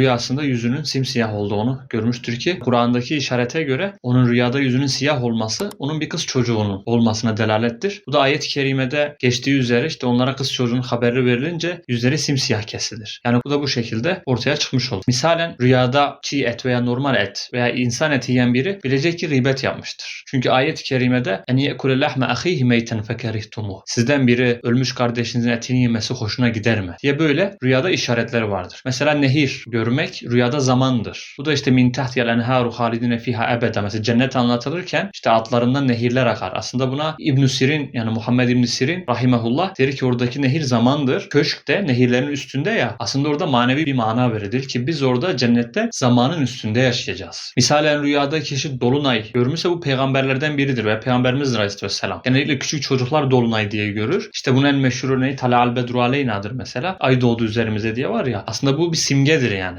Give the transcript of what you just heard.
rüyasında yüzünün simsiyah olduğunu görmüştür ki Kur'an'daki işarete göre onun rüyada yüzünün siyah olması onun bir kız çocuğunun olmasına delalettir. Bu da ayet-i kerimede geçtiği üzere işte onlara kız çocuğunun haberi verilince yüzleri simsiyah kesilir. Yani bu da bu şekilde ortaya çıkmış olur. Misalen rüyada çiğ et veya normal et veya insan eti yiyen biri bilecek ki gıybet yapmıştır. Çünkü ayet-i kerimede en yekule lahme ahihi meyten fekerihtumu. Sizden biri ölmüş kardeşinizin etini yemesi hoşuna gider mi? diye böyle rüyada işaretleri vardır. Mesela nehir görmek rüyada zamandır. Bu da işte min tahtiyel enharu halidine fiha ebeda. Mesela cennet anlatılırken işte altlarından nehirler akar. Aslında buna İbn Sirin yani Muhammed İbn Sirin rahimehullah der ki oradaki nehir zamandır. Köşk de nehirlerin üstünde ya. Aslında orada manevi bir mana verilir ki biz orada cennette zamanın üstünde yaşayacağız. Misalen rüyada kişi dolunay görmüşse bu peygamberlerden biridir ve peygamberimiz aleyhisselam. Genellikle küçük çocuklar dolunay diye görür. İşte bunun en meşhur örneği Talal Bedru Aleyna'dır mesela. Ay doğdu üzerimize diye var ya. Aslında bu bir simgedir yani.